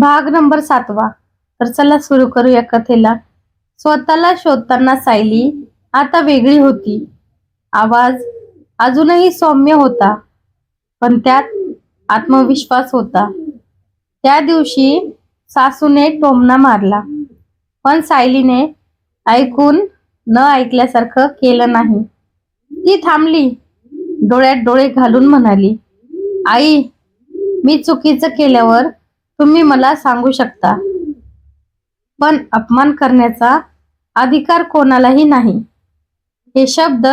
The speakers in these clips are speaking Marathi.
भाग नंबर सातवा. तर चला सुरू करूया कथेला. स्वतःला शोधताना सायली आता वेगळी होती. आवाज अजूनही सौम्य होता पण त्यात आत्मविश्वास होता. त्या दिवशी सासूने टोमणा मारला पण सायलीने ऐकून न ऐकल्यासारखं केलं नाही. ती थांबली डोळ्यात डोळे घालून म्हणाली आई मी चुकीचं केल्यावर तुम्ही मला सांगू शकता. पण अपमान करण्याचा अधिकार कोणालाही नाही. हे शब्द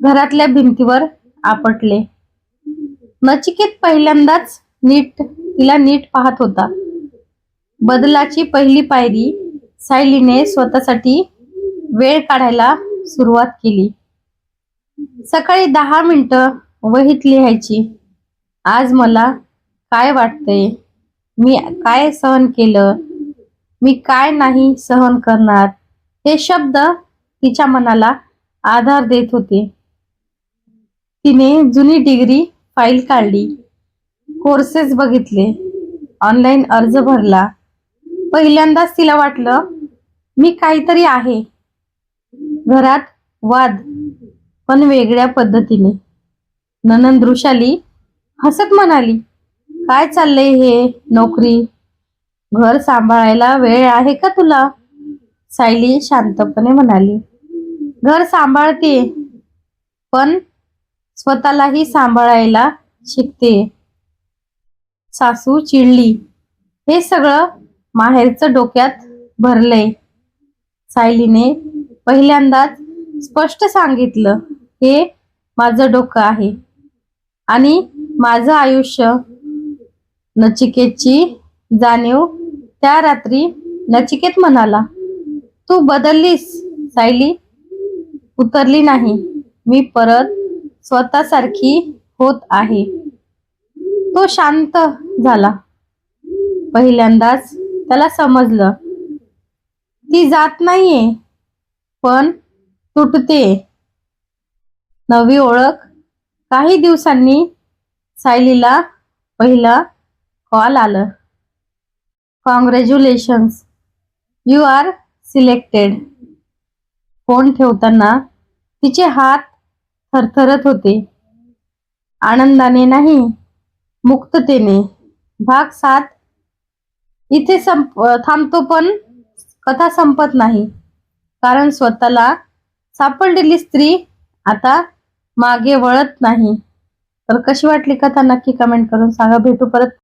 घरातल्या भिंतीवर आपटले. नचिकेत पहिल्यांदाच नीट तिला नीट पाहत होता. बदलाची पहिली पायरी सायलीने स्वतःसाठी वेळ काढायला सुरुवात केली. सकाळी दहा मिनटं वहीत लिहायची. आज मला काय वाटतंय? मी काय सहन केलं? मी काय नाही सहन करणार? हे शब्द तिच्या मनाला आधार देत होते. तिने जुनी डिग्री फाईल काढली कोर्सेस बघितले ऑनलाईन अर्ज भरला. पहिल्यांदाच तिला वाटलं मी काहीतरी आहे. घरात वाद पण वेगळ्या पद्धतीने. ननंद वृषाली हसत म्हणाली काय चाललंय हे नोकरी? घर सांभाळायला वेळ आहे का तुला? सायली शांतपणे म्हणाली. घर सांभाळते पण स्वतःलाही सांभाळायला शिकते. सासू चिडली. हे सगळं माहेरचं डोक्यात भरलंय. सायलीने पहिल्यांदाच स्पष्ट सांगितलं हे माझं डोकं आहे आणि माझं आयुष्य नचिकेतची जाणीव. त्या रात्री नचिकेत म्हणाला तू बदललीस सायली. उतरली नाही. मी परत स्वतःसारखी होत आहे. तो शांत झाला. पहिल्यांदाच त्याला समजलं ती जात नाहीये पण तुटते. नवी ओळख. काही दिवसांनी सायलीला पहिला कॉल आलं. Congratulations you are selected phone ठेवताना तिचे हात थरथरत होते. आनंदाने नाही मुक्ततेने. भाग सात. इथे संप थांबतो पण कथा संपत नाही. कारण स्वतःला सापडलेली स्त्री आता मागे वळत नाही. तर कशी वाटली कथा? नक्की कमेंट करून सांगा. भेटू परत.